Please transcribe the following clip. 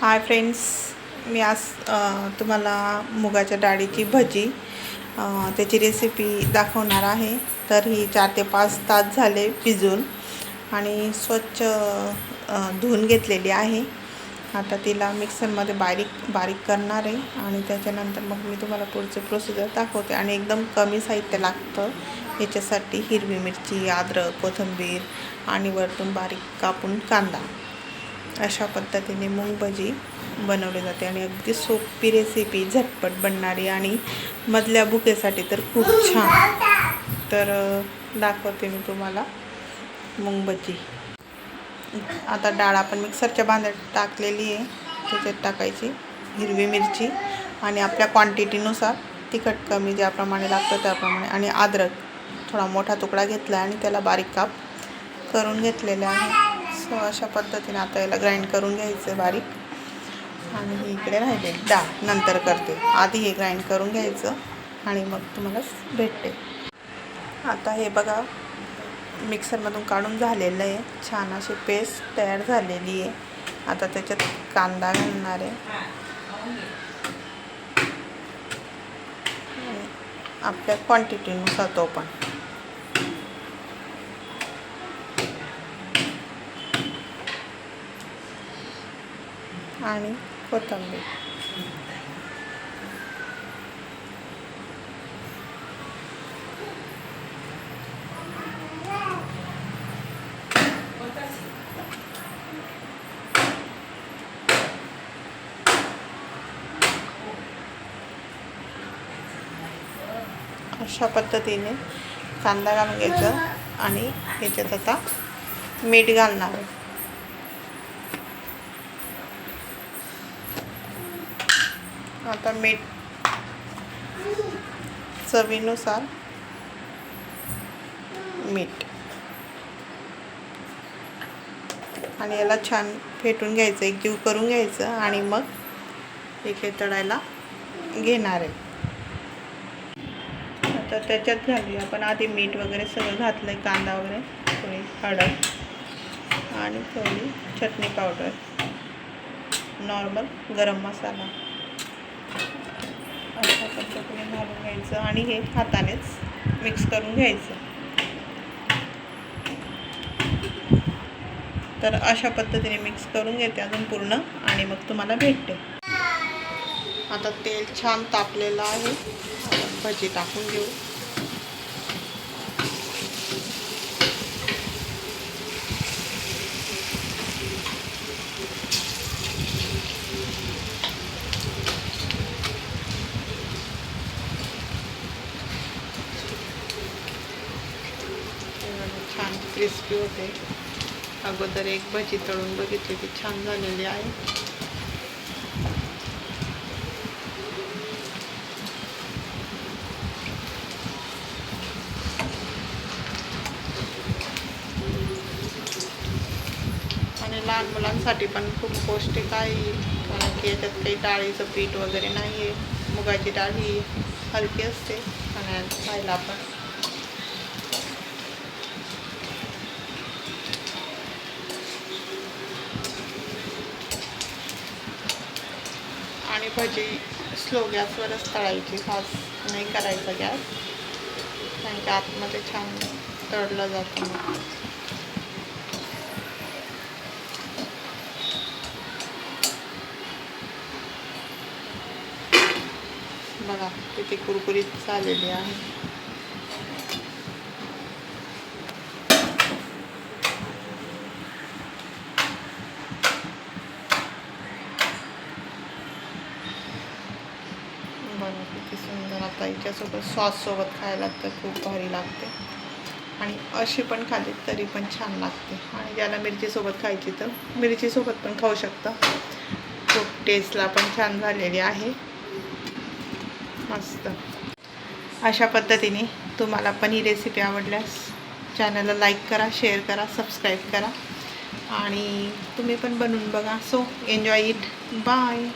Hi friends मी आज तुम्हाला मुगाच्या डाळीची भजी त्याची रेसिपी दाखवणार आहे. तर ही चार ते पाच तास झाले भिजून आणि स्वच्छ धुवून घेतलेली आहे. आता तिला मिक्सरमध्ये बारीक बारीक करणार आहे आणि त्याच्यानंतर मग मी तुम्हाला पुढचे प्रोसिजर दाखवते. आणि एकदम कमी साहित्य लागतं याच्यासाठी हिरवी मिरची अद्रक कोथिंबीर आणि वरतून बारीक कापून कांदा. अशा पद्धतीने मूग भजी बनवली जाते आणि अगदी सोपी रेसिपी झटपट बनणारी आणि मधल्या भुकेसाठी तर खूप छान. तर दाखवते मी तुम्हाला मूग भजी आता डाळ आपण मिक्सरच्या भांड्यात टाकलेली आहे. त्याच्यात टाकायची हिरवी मिरची आणि आपल्या क्वांटिटीनुसार तिखट कमी ज्याप्रमाणे लागतं त्याप्रमाणे आणि अद्रक थोडा मोठा तुकडा घेतला आणि त्याला बारीक काप करून घेतलेला आहे. सो अशा पद्धतीने आता याला ग्राइंड करून घ्यायचं बारीक. आणि हे इकडे राहिले. डाळ नंतर करते. आधी हे ग्राइंड करून घ्यायचं आणि मग तुम्हाला भेटते. आता हे बघा मिक्सरमधून काढून झालेलं आहे. छान अशी पेस्ट तयार झालेली आहे. आता त्याच्यात कांदा घालणार आहे. आपल्या क्वांटिटीनुसार तो पण. आणि कोथिंबीर. अशा पद्धतीने कांदा घालून घ्यायचा आणि ह्याच्यात आता मीठ घालणार आहे. आता मीठ चवीनुसार मीठ. आणि याला छान फेटून घ्यायचं एक जीव करून घ्यायचं आणि मग इकडे तळायला घेणार आहे. आता त्याच्यात घालू आपण आधी मीठ वगैरे सगळं घातलं आहे कांदा वगैरे थोडी हळद आणि थोडी चटणी पावडर. नॉर्मल गरम मसाला. अशा पद्धतीने घालून घ्यायचं आणि हे हातानेच मिक्स करून घ्यायचं. तर अशा पद्धतीने मिक्स करून घेते अजून पूर्ण आणि मग तुम्हाला भेटते. आता तेल छान तापलेलं आहे. भजी टाकून घेऊ हे बघा, छान क्रिस्पी होते. अगोदर एक भजी तळून बघितली ती छान झालेली आहे. आणि लहान मुलांसाठी पण खूप पौष्टिक आहे कारण की याच्यात काही डाळीचं पीठ वगैरे नाही आहे मुगाची डाळ ही हलकी असते खाण्यात खायला पण. आणि भजी स्लो गॅसवरच तळायची फास्ट नाही करायचा गॅस कारण की आतमध्ये छान तळलं जातं. मग बघा किती कुरकुरीत झालेली आहे बघा किती त्याच्यासोबत सॉससोबत खायला तर खूप भारी लागते. आणि अशी पण खाली तरी पण छान लागते. आणि ज्याला मिरचीसोबत खायची तर मिरचीसोबत पण खाऊ शकता. खूप टेस्टला पण छान झालेली आहे. मस्त. अशा पद्धतीने तुम्हाला पण ही रेसिपी आवडल्यास चॅनलला लाईक करा शेअर करा सबस्क्राईब करा. आणि तुम्ही पण बनवून बघा. So enjoy it by